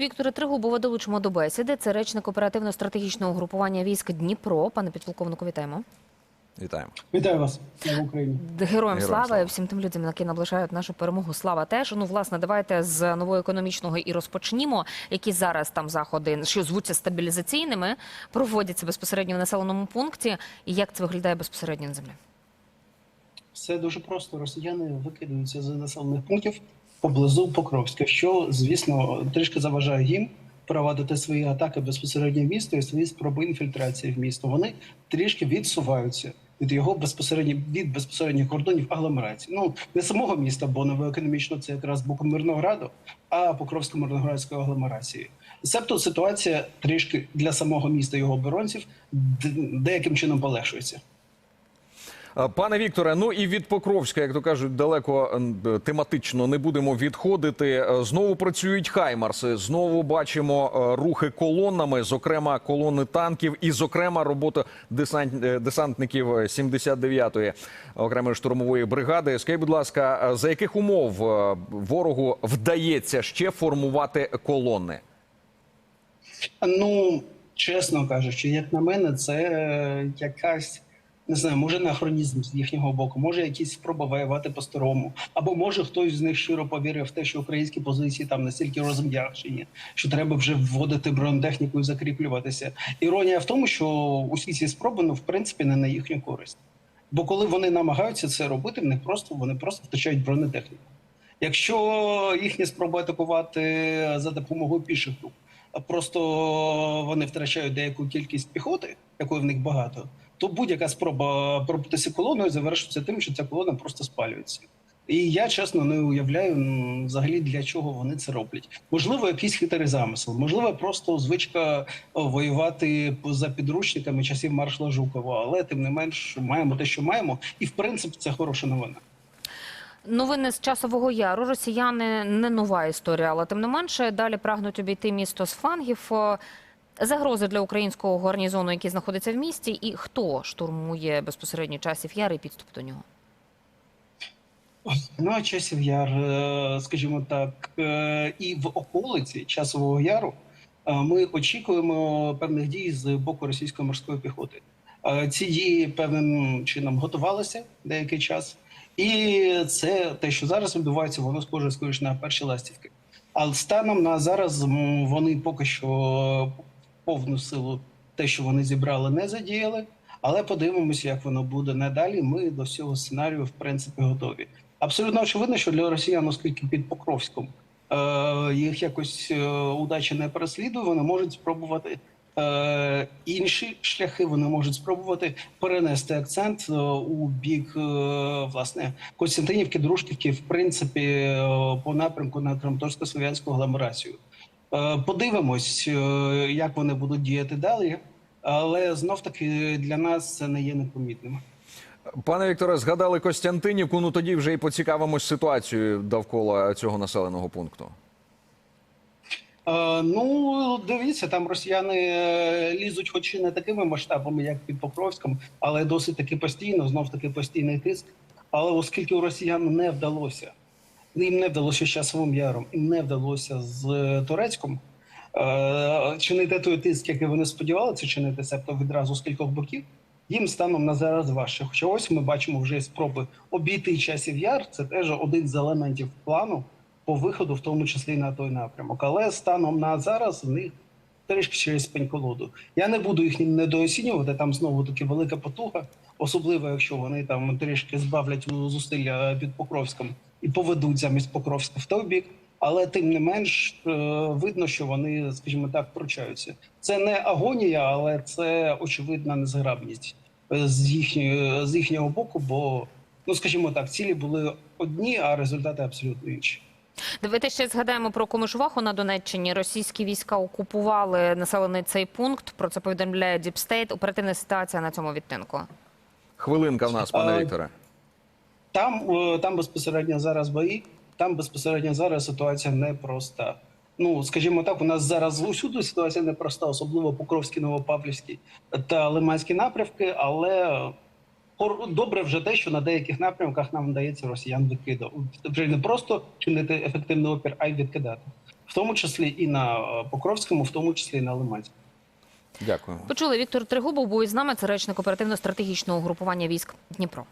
Віктора Тригубова долучимо до бесіди. Це речник оперативно-стратегічного групування військ Дніпро. Пане підполковнику, вітаємо. Вітаємо. Вітаю вас слава Україні. Героям Героям слава слава. і всім тим людям, які наближають нашу перемогу. Слава теж. Ну, власне, давайте з нового економічного і розпочнімо. Які зараз там заходи, що звуться стабілізаційними, проводяться безпосередньо в населеному пункті, і як це виглядає безпосередньо на землі? Все дуже просто. Росіяни викидаються з населених пунктів поблизу Покровська, що звісно трішки заважає їм проводити свої атаки безпосередньо в місто і свої спроби інфільтрації в місто. Вони трішки відсуваються від його безпосередньо від безпосередніх кордонів агломерації. Ну не самого міста, бо новоекономічно це якраз боку Мирнограду, а Покровсько-Мирноградської агломерації. Себто ситуація трішки для самого міста його оборонців деяким чином полегшується. Е, Пане Вікторе, ну і від Покровська, як то кажуть, далеко тематично не будемо відходити. Е, Знову працюють хаймарси. Знову бачимо е, рухи колонами, зокрема колони танків, і зокрема робота десант, десантників 79-ї окремої штурмової бригади. Скажіть, будь ласка, за яких умов ворогу вдається ще формувати колони? Ну, чесно кажучи, як на мене, це якась. Не знаю, може анахронізм з їхнього боку, може якісь спроба воювати по-старому, або може хтось з них щиро повірив в те, що українські позиції там настільки розм'якшені, що треба вже вводити бронетехніку і закріплюватися. Іронія в тому, що усі ці спроби ну, в принципі не на їхню користь. Бо коли вони намагаються це робити, в них просто вони просто втрачають бронетехніку. Якщо їхні спроби атакувати за допомогою піших груп, просто вони втрачають деяку кількість піхоти, якої в них багато, то будь-яка спроба пробитися колоною завершиться тим, що ця колона просто спалюється. І я чесно не уявляю взагалі для чого вони це роблять. Можливо, якийсь хитрий замисел, можливо, просто звичка воювати за підручниками часів маршала Жукова, але тим не менш маємо те, що маємо, і в принципі це хороша новина. Новини з часового яру. Росіяни не нова історія, але тим не менше далі прагнуть обійти місто з флангів. Загрози для українського гарнізону, який знаходиться в місті, і хто штурмує безпосередньо часів яр і підступ до нього? Ну, а часів яр, е, скажімо так, е, і в околиці часового яру е, ми очікуємо певних дій з боку російської морської піхоти. Ці дії певним чином готувалися деякий час, і це те, що зараз відбувається, воно схоже скоріш на перші ластівки. Але станом на зараз вони поки що повну силу те, що вони зібрали, не задіяли. Але подивимося, як воно буде надалі. Ми до цього сценарію в принципі готові. Абсолютно очевидно, що для росіян, оскільки під Покровськом е, їх якось е, удача не переслідує, вони можуть спробувати е, інші шляхи. Вони можуть спробувати перенести акцент е, у бік е, власне Костянтинівки, Дружківки, в принципі, е, по напрямку на Краматорсько-Слов'янську агломерацію. Е, подивимось, е, як вони будуть діяти далі. Але знов таки для нас це не є непомітним. Пане Вікторе, згадали Костянтинівку. Ну тоді вже і поцікавимось ситуацією довкола цього населеного пункту. Е, ну, дивіться, там росіяни е, лізуть, хоч і не такими масштабами, як під Покровськом, але досить таки постійно, знов таки постійний тиск. Але оскільки у росіян не вдалося, їм не вдалося з часовим яром, їм не вдалося з Турецьком чинити той тиск, який вони сподівалися чинити, себто відразу з кількох боків. Їм станом на зараз важче. Хоча ось ми бачимо вже спроби обійти часів яр. Це теж один з елементів плану по виходу, в тому числі на той напрямок. Але станом на зараз в них трішки через пень-колоду. Я не буду їх недооцінювати. Там знову таки велика потуга, особливо якщо вони там трішки збавлять зусилля під Покровськом і поведуть замість Покровська в той бік. Але тим не менш е, видно, що вони, скажімо так, пручаються. Це не агонія, але це очевидна незграбність е, з їхньої з їхнього боку. Бо ну скажімо так, цілі були одні, а результати абсолютно інші. Давайте ще згадаємо про Комишуваху на Донеччині. Російські війська окупували населений цей пункт. Про це повідомляє Діпстейт. Оперативна ситуація на цьому відтинку. Хвилинка в нас, пане А, Вікторе. Там, е, там безпосередньо зараз бої, там безпосередньо зараз ситуація непроста. Ну, скажімо так, у нас зараз усюди ситуація непроста, особливо Покровський, Новопавлівський та Лиманські напрямки, але добре вже те, що на деяких напрямках нам вдається росіян викидати. Вже не просто чинити ефективний опір, а й відкидати. в тому числі і на е, Покровському, в тому числі і на Лиманському. Дякую. Почули Віктор Тригубов був із нами. Це речник оперативно-стратегічного угрупування військ Дніпро.